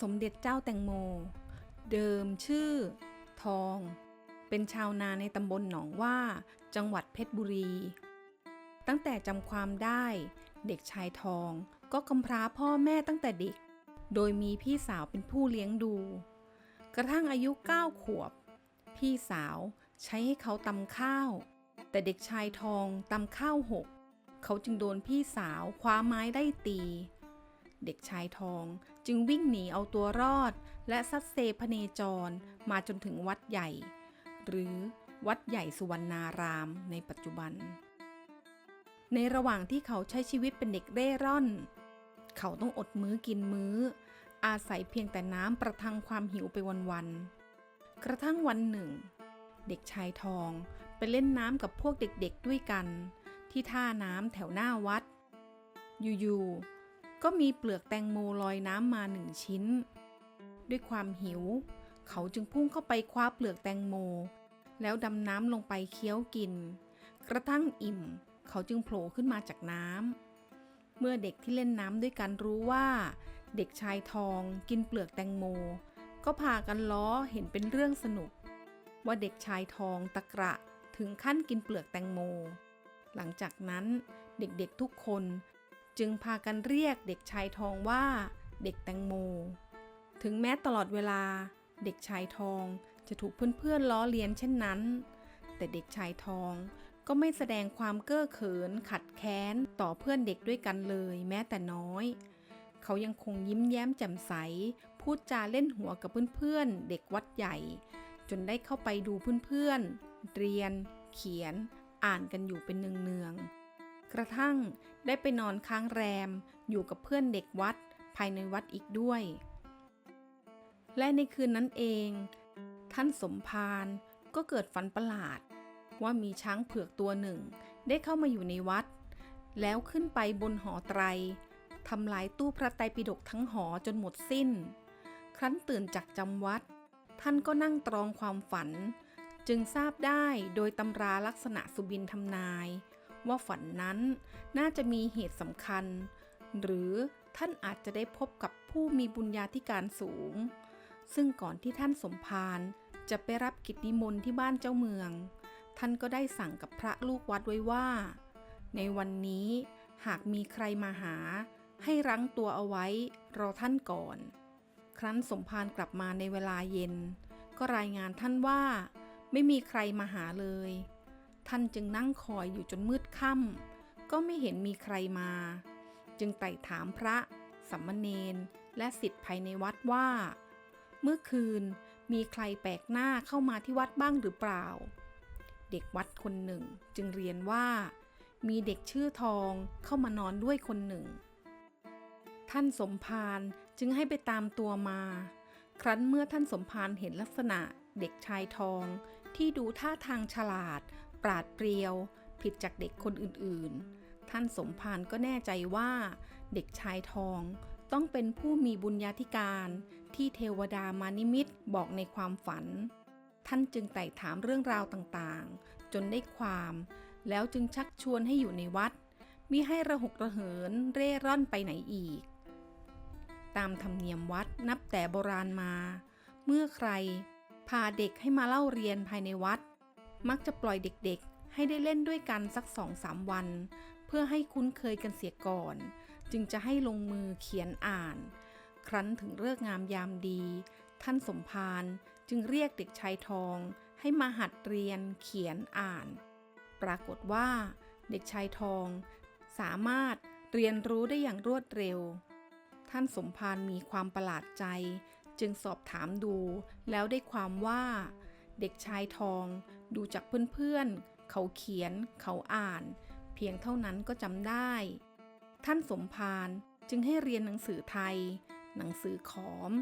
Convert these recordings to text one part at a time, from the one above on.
สมเด็จเจ้าแตงโม เดิมชื่อ ทอง เป็นชาวนาในตำบลหนองว่า จังหวัดเพชรบุรี ตั้งแต่จำความได้ เด็กชายทองก็กำพร้าพ่อแม่ตั้งแต่เด็ก โดยมีพี่สาวเป็นผู้เลี้ยงดู กระทั่งอายุ 9 ขวบ พี่สาวใช้ให้เขาตำข้าว แต่เด็กชายทองตำข้าวหก เขาจึงโดนพี่สาวคว้าไม้ได้ตี เด็กชายทองจึงวิ่งหนีเอาตัวรอด และซัดเซพเนจรมาจนถึงวัดใหญ่ หรือวัดใหญ่สุวรรณารามในปัจจุบัน ในระหว่างที่เขาใช้ชีวิตเป็นเด็กเร่ร่อน เขาต้องอดมื้อกินมื้อ อาศัยเพียงแต่น้ำประทังความหิวไปวันๆ กระทั่งวันหนึ่ง เด็กชายทองไปเล่นน้ำกับพวกเด็กๆด้วยกัน ที่ท่าน้ำแถวหน้าวัด อยู่ๆ ก็มีเปลือกแตงโมลอยน้ำมาหนึ่งชิ้น ด้วยความหิว เขาจึงพุ่งเข้าไปคว้าเปลือกแตงโม แล้วดำน้ำลงไปเคี้ยวกิน กระทั่งอิ่ม เขาจึงโผล่ขึ้นมาจากน้ำเมื่อเด็กที่เล่นน้ำด้วยกันรู้ว่า เด็กชายทองกินเปลือกแตงโม ก็พากันล้อเห็นเป็นเรื่องสนุก ว่าเด็กชายทองตะกระถึงขั้นกินเปลือกแตงโม หลังจากนั้นเด็กๆทุกคน จึงพากันเรียกเด็กชายทองว่า เด็กแตงโม ถึงแม้ตลอดเวลา เด็กชายทองจะถูกเพื่อนๆล้อเลียนเช่นนั้น แต่เด็กชายทองก็ไม่แสดงความเก้อเขิน ขัดแค้น ต่อเพื่อนเด็กด้วยกันเลย แม้แต่น้อย เขายังคงยิ้มแย้มแจ่มใส พูดจาเล่นหัวกับเพื่อนๆเด็กวัดใหญ่ จนได้เข้าไปดูเพื่อนๆเรียน เขียน อ่านกันอยู่เป็นเนืองๆกระทั่ง ได้ไปนอนค้างแรมอยู่กับเพื่อนเด็กวัดภายในวัดอีกด้วย และในคืนนั้นเอง ท่านสมภารก็เกิดฝันประหลาด ว่ามีช้างเผือกตัวหนึ่ง ได้เข้ามาอยู่ในวัด แล้วขึ้นไปบนหอไตรทำลายตู้พระไตรปิฎกทั้งหอจนหมดสิ้น ครั้นตื่นจากจำวัด ท่านก็นั่งตรองความฝัน จึงทราบได้โดยตำราลักษณะสุบินทำนาย ว่าฝันนั้นน่าจะมีเหตุสำคัญ หรือท่านอาจจะได้พบกับผู้มีบุญญาธิการสูง ซึ่งก่อนที่ท่านสมภารจะไปรับกิจนิมนต์ที่บ้านเจ้าเมือง ท่านก็ได้สั่งกับพระลูกวัดไว้ว่า ในวันนี้หากมีใครมาหา ให้รั้งตัวเอาไว้รอท่านก่อน ครั้นสมภารกลับมาในเวลาเย็น ก็รายงานท่านว่า ไม่มีใครมาหาเลย ท่านจึงนั่งคอยอยู่จนมืดค่ำก็ไม่เห็นมีใครมา จึงไต่ถามพระสัมมเนนและสิทธิ์ภายในวัดว่า เมื่อคืนมีใครแปลกหน้าเข้ามาที่วัดบ้างหรือเปล่า เด็กวัดคนหนึ่งจึงเรียนว่า มีเด็กชื่อทองเข้ามานอนด้วยคนหนึ่ง ท่านสมภารจึงให้ไปตามตัวมา ครั้นเมื่อท่านสมภารเห็นลักษณะเด็กชายทองที่ดูท่าทางฉลาด ปราดเปรียว ผิดจากเด็กคนอื่นๆ ท่านสมภารก็แน่ใจว่า เด็กชายทองต้องเป็นผู้มีบุญญาธิการ ที่เทวดามานิมิตบอกในความฝัน ท่านจึงไต่ถามเรื่องราวต่างๆ จนได้ความ แล้วจึงชักชวนให้อยู่ในวัดมิให้ระหกระเหินเร่ร่อนไปไหนอีก ตามธรรมเนียมวัดนับแต่โบราณมา เมื่อใครพาเด็กให้มาเล่าเรียนภายในวัด มักจะปล่อยเด็กๆ ให้ได้เล่นด้วยกันสักสองสามวัน เพื่อให้คุ้นเคยกันเสียก่อน จึงจะให้ลงมือเขียนอ่าน ครั้นถึงเลิกงามยามดี ท่านสมภารจึงเรียกเด็กชายทอง ให้มาหัดเรียนเขียนอ่าน ปรากฏว่า เด็กชายทอง สามารถเรียนรู้ได้อย่างรวดเร็ว ท่านสมภารมีความประหลาดใจ จึงสอบถามดูแล้วได้ความว่า เด็กชายทอง ดูจากเพื่อนๆ เขาเขียน เขาอ่าน เพียงเท่านั้นก็จำได้ ท่านสมภารจึงให้เรียนหนังสือไทย หนังสือขอม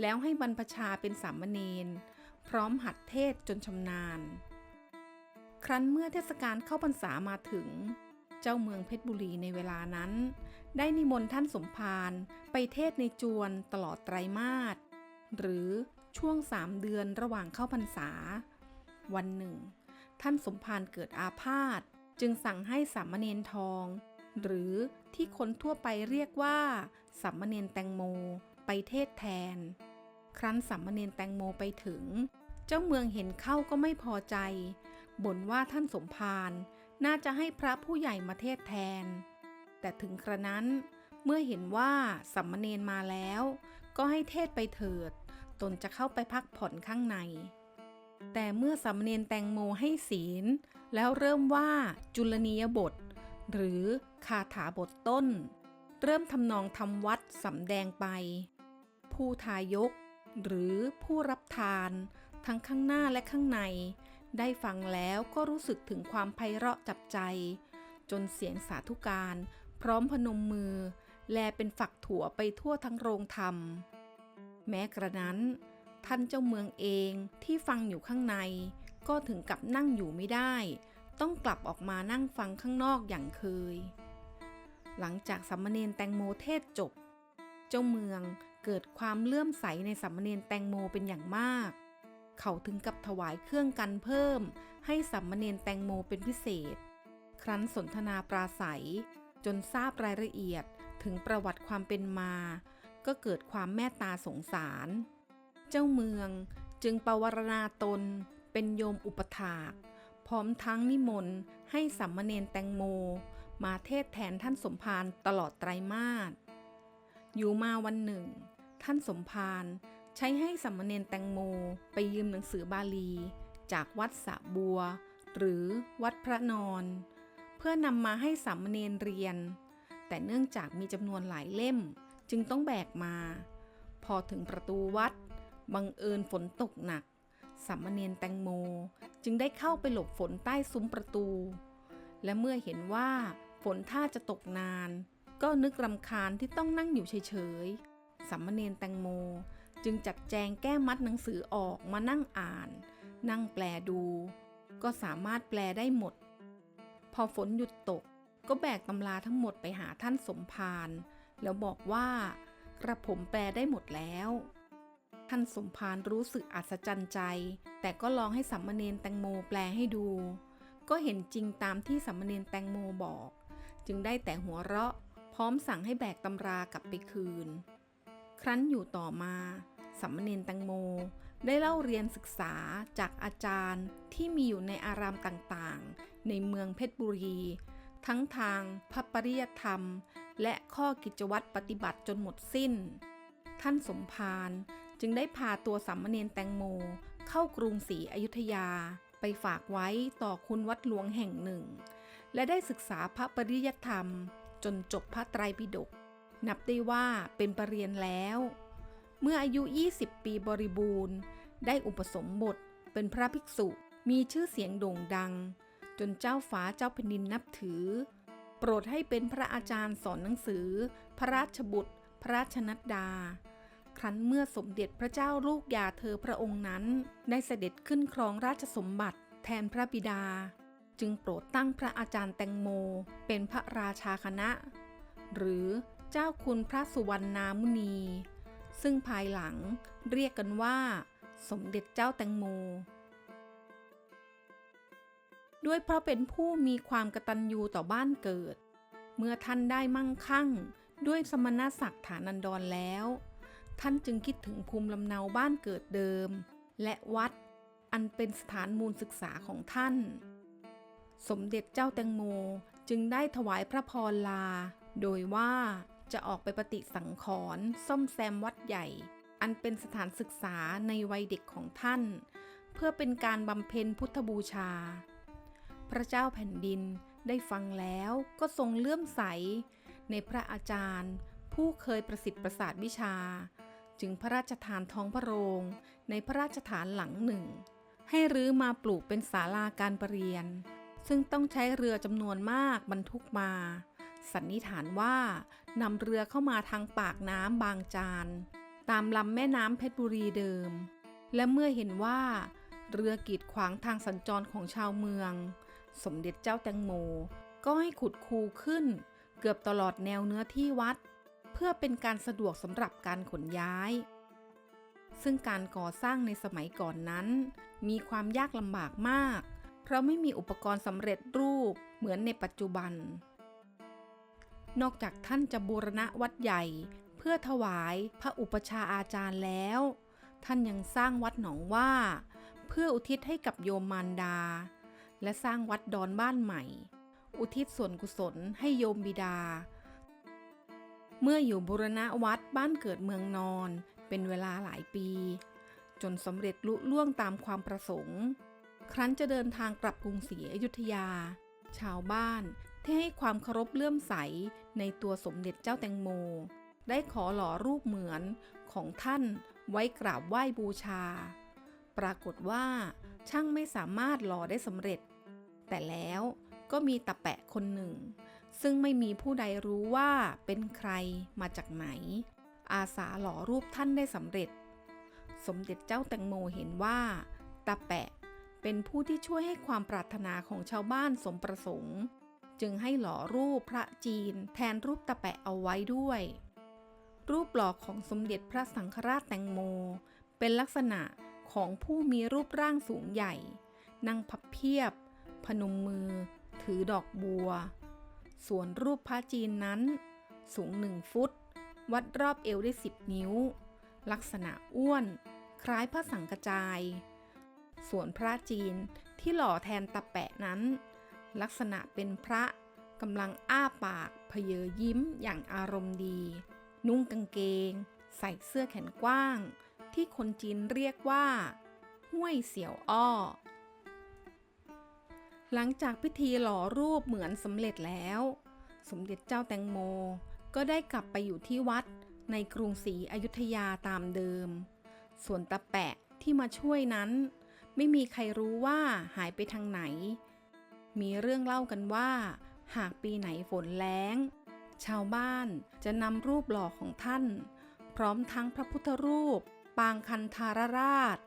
แล้วให้บรรพชาเป็นสามเณรพร้อมหัดเทศจนชำนาญ ครั้นเมื่อเทศกาลเข้าพรรษามาถึง เจ้าเมืองเพชรบุรีในเวลานั้น ได้นิมนต์ท่านสมภารไปเทศในจวนตลอดไตรมาสหรือ ช่วงสามเดือนระหว่างเข้าพรรษา วันหนึ่ง ท่านสมภารเกิดอาพาธจึงสั่งให้สามเณรทอง หรือที่คนทั่วไปเรียกว่าสามเณรแตงโมไปเทศแทน ครั้นสามเณรแตงโมไปถึง เจ้าเมืองเห็นเข้าก็ไม่พอใจบ่นว่าท่านสมภารน่าจะให้พระผู้ใหญ่มาเทศแทน แต่ถึงกระนั้น เมื่อเห็นว่าสัมมเนนมาแล้ว ก็ให้เทศไปเถิด ตนจะเข้าไปพักผ่อนข้างใน แต่เมื่อสัมมเนนแตงโมให้ศีล แล้วเริ่มว่าจุลนียบท หรือคาถาบทต้น เริ่มทำนองทำวัดสำแดงไป ผู้ทายก หรือผู้รับทาน ทั้งข้างหน้าและข้างใน ได้ฟังแล้วก็รู้สึกถึงความไพเราะจับใจ จนเสียงสาธุการ พร้อมพนมมือ แลเป็นฝักถั่วไปทั่วทั้งโรงธรรม แม้กระนั้น ท่านเจ้าเมืองเองที่ฟังอยู่ข้างใน ก็ถึงกับนั่งอยู่ไม่ได้ ต้องกลับออกมานั่งฟังข้างนอกอย่างเคย หลังจากสัมมเนนแตงโมเทศจบ เจ้าเมืองเกิดความเลื่อมใสในสัมมเนนแตงโมเป็นอย่างมาก เขาถึงกับถวายเครื่องกันเพิ่ม ให้สัมมเนนแตงโมเป็นพิเศษ ครั้นสนทนาปราศัย จนทราบรายละเอียดถึงประวัติความเป็นมา ก็เกิดความแม่ตาสงสาร เจ้าเมืองจึงประวรณาตนเป็นโยมอุปถาก พร้อมทั้งนิมนต์ให้สัมมเนนแตงโม มาเทศแทนท่านสมภารตลอดไตรมาสอยู่มาวันหนึ่ง ท่านสมภารใช้ให้สัมมเนนแตงโมไปยืมหนังสือบาลี จากวัดสะบัว หรือวัดพระนอน เพื่อนำมาให้สัมมเนนเรียน แต่เนื่องจากมีจำนวนหลายเล่ม จึงต้องแบกมา พอถึงประตูวัด บังเอิญฝนตกหนักสัมมเนนแตงโมจึงได้เข้าไปหลบฝนใต้ซุ้มประตู และเมื่อเห็นว่าฝนท่าจะตกนาน ก็นึกรำคาญที่ต้องนั่งอยู่เฉยๆสัมมเนนแตงโมจึงจัดแจงแก้มัดหนังสือออกมานั่งอ่าน นั่งแปลดู ก็สามารถแปลได้หมด พอฝนหยุดตกก็แบกตำราทั้งหมดไปหาท่านสมภาร แล้วบอกว่ากระผมแปลได้หมดแล้ว ท่านสมภารรู้สึกอัศจรรย์ใจ แต่ก็ลองให้สัมมเนนแตงโมแปลให้ดู ก็เห็นจริงตามที่สัมมเนนแตงโมบอก จึงได้แต่หัวเราะ พร้อมสั่งให้แบกตำรากลับไปคืน ครั้นอยู่ต่อมาสัมมเนนแตงโมได้เล่าเรียนศึกษาจากอาจารย์ที่มีอยู่ในอารามต่างๆ ในเมืองเพชรบุรี ทั้งทางพระปริยธรรม และข้อกิจวัตรปฏิบัติจนหมดสิ้น ท่านสมภารจึงได้พาตัวสัมมเนนแตงโม เข้ากรุงศรีอยุธยา ไปฝากไว้ต่อคุณวัดหลวงแห่งหนึ่ง และได้ศึกษาพระปริยธรรม จนจบพระไตรปิฎกนับได้ว่าเป็นปรริญญาแล้ว เมื่ออายุ 20 ปีบริบูรณ์ ได้อุปสมบทเป็นพระภิกษุมีชื่อเสียงโด่งดัง จนเจ้าฟ้าเจ้าแผ่นดินนับถือ โปรดให้เป็นพระอาจารย์สอนหนังสือ พระราชบุตร พระราชนัดดา ครั้นเมื่อสมเด็จพระเจ้าลูกยาเธอพระองค์นั้น ได้เสด็จขึ้นครองราชสมบัติ แทนพระบิดา จึงโปรดตั้งพระอาจารย์แตงโม เป็นพระราชาคณะ หรือเจ้าคุณพระสุวรรณามุนี ซึ่งภายหลังเรียกกันว่า สมเด็จเจ้าแตงโม ด้วยเพราะเป็นผู้มีความกตัญญูต่อบ้านเกิด เมื่อท่านได้มั่งคั่ง ด้วยสมณศักดิ์ฐานันดรแล้ว ท่านจึงคิดถึงภูมิลำเนาบ้านเกิดเดิม และวัด อันเป็นสถานมูลศึกษาของท่าน สมเด็จเจ้าแตงโมจึงได้ถวายพระพรลา โดยว่าจะออกไปปฏิสังขรณ์ซ่อมแซมวัดใหญ่ อันเป็นสถานศึกษาในวัยเด็กของท่าน เพื่อเป็นการบำเพ็ญพุทธบูชา พระเจ้าแผ่นดินได้ฟังแล้วก็ทรงเลื่อมใส ในพระอาจารย์ ผู้เคยประสิทธิ์ประสาทวิชา จึงพระราชทานท้องพระโรงในพระราชฐานหลังหนึ่ง ให้รื้อมาปลูกเป็นศาลาการประเรียน ซึ่งต้องใช้เรือจำนวนมากบรรทุกมา สันนิษฐานว่านำเรือเข้ามาทางปากน้ำบางจาน ตามลำแม่น้ำเพชรบุรีเดิม และเมื่อเห็นว่า เรือกีดขวางทางสัญจรของชาวเมือง สมเด็จเจ้าแตงโม ก็ให้ขุดคูขึ้น เกือบตลอดแนวเนื้อที่วัด เพื่อเป็นการสะดวกสำหรับการขนย้าย ซึ่งการก่อสร้างในสมัยก่อนนั้น มีความยากลำบากมาก เพราะไม่มีอุปกรณ์สำเร็จรูปเหมือนในปัจจุบัน นอกจากท่านจะบูรณะวัดใหญ่เพื่อถวายพระอุปชาอาจารย์แล้ว ท่านยังสร้างวัดหนองว่า เพื่ออุทิศให้กับโยมมารดา และสร้างวัดดอนบ้านใหม่ อุทิศส่วนกุศลให้โยมบิดา เมื่ออยู่บุรณะวัดบ้านเกิดเมืองนอน เป็นเวลาหลายปี จนสำเร็จลุล่วงตามความประสงค์ ครั้นจะเดินทางกลับกรุงศรีอยุธยา ชาวบ้านที่ให้ความเคารพเลื่อมใสในตัวสมเด็จเจ้าแตงโม ได้ขอหล่อรูปเหมือนของท่านไว้กราบไหว้บูชา ปรากฏว่า ช่างไม่สามารถหล่อได้สำเร็จ แต่แล้วก็มีตะแปะคนหนึ่ง ซึ่งไม่มีผู้ใดรู้ว่าเป็นใครมาจากไหน อาสาหล่อรูปท่านได้สำเร็จ สมเด็จเจ้าแตงโมเห็นว่าตาแปะเป็นผู้ที่ช่วยให้ความปรารถนาของชาวบ้านสมประสงค์ จึงให้หล่อรูปพระจีนแทนรูปตาแปะเอาไว้ด้วย รูปหล่อของสมเด็จพระสังฆราชแตงโม เป็นลักษณะ ของผู้มีรูปร่างสูงใหญ่ นั่งพับเพียบ พนมมือ ถือดอกบัว ส่วนรูปพระจีนนั้น สูงหนึ่งฟุต วัดรอบเอวได้สิบนิ้ว ลักษณะอ้วน คล้ายพระสังกจาย ส่วนพระจีนที่หล่อแทนตะแปะนั้น ลักษณะเป็นพระกำลังอ้าปากเพเยอยิ้มอย่างอารมณ์ดี นุ่งกางเกง ใส่เสื้อแขนกว้าง ที่คนจีนเรียกว่า ห้วยเสี่ยวอ้อ หลังจากพิธีหล่อรูปเหมือนสำเร็จแล้ว สมเด็จเจ้าแตงโมก็ได้กลับไปอยู่ที่วัดในกรุงศรีอยุธยาตามเดิม ส่วนตาแปะที่มาช่วยนั้น ไม่มีใครรู้ว่าหายไปทางไหน มีเรื่องเล่ากันว่า หากปีไหนฝนแล้ง ชาวบ้านจะนำรูปหล่อของท่าน พร้อมทั้งพระพุทธรูป ปางคันธารราช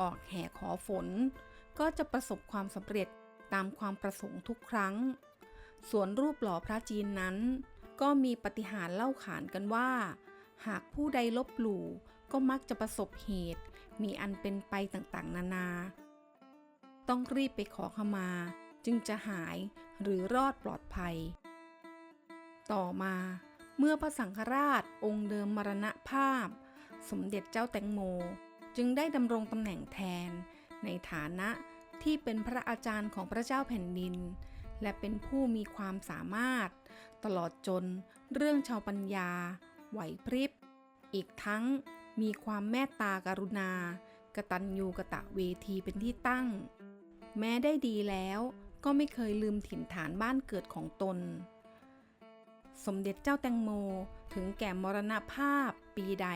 ออกแห่ขอฝน ก็จะประสบความสำเร็จตามความประสงค์ทุกครั้ง ส่วนรูปหล่อพระจีนนั้น ก็มีปฏิหารเล่าขานกันว่า หากผู้ใดลบหลู่ก็มักจะประสบเหตุ มีอันเป็นไปต่างๆ นานา ต้องรีบไปขอขมา จึงจะหายหรือรอดปลอดภัย ต่อมา เมื่อพระสังฆราชองค์เดิมมรณภาพ สมเด็จเจ้าแตงโม จึงได้ดำรงตำแหน่งแทน ในฐานะที่เป็นพระอาจารย์ของพระเจ้าแผ่นดิน และเป็นผู้มีความสามารถ ตลอดจนเรื่องชาวปัญญา ไหวพริบ อีกทั้งมีความเมตตากรุณา กตัญญูกะตะเวทีเป็นที่ตั้ง แม้ได้ดีแล้วก็ไม่เคยลืมถิ่นฐานบ้านเกิดของตน สมเด็จเจ้าแตงโมถึงแก่มรณภาพปีใด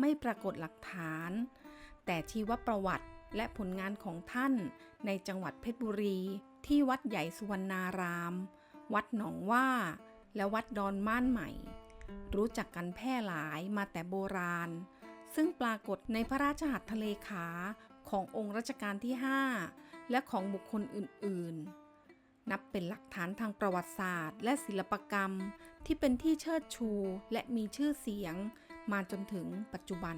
ไม่ปรากฏหลักฐาน แต่ชีวประวัติและผลงานของท่านในจังหวัดเพชรบุรี ที่วัดใหญ่สุวรรณาราม วัดหนองว่า และวัดดอนม่านใหม่ รู้จักกันแพร่หลายมาแต่โบราณ ซึ่งปรากฏในพระราชหัตถเลขาขององค์รัชกาลที่ 5 และของบุคคลอื่น ๆนับเป็นหลักฐานทางประวัติศาสตร์ และศิลปกรรมที่เป็นที่เชิดชูและมีชื่อเสียง มาจนถึงปัจจุบัน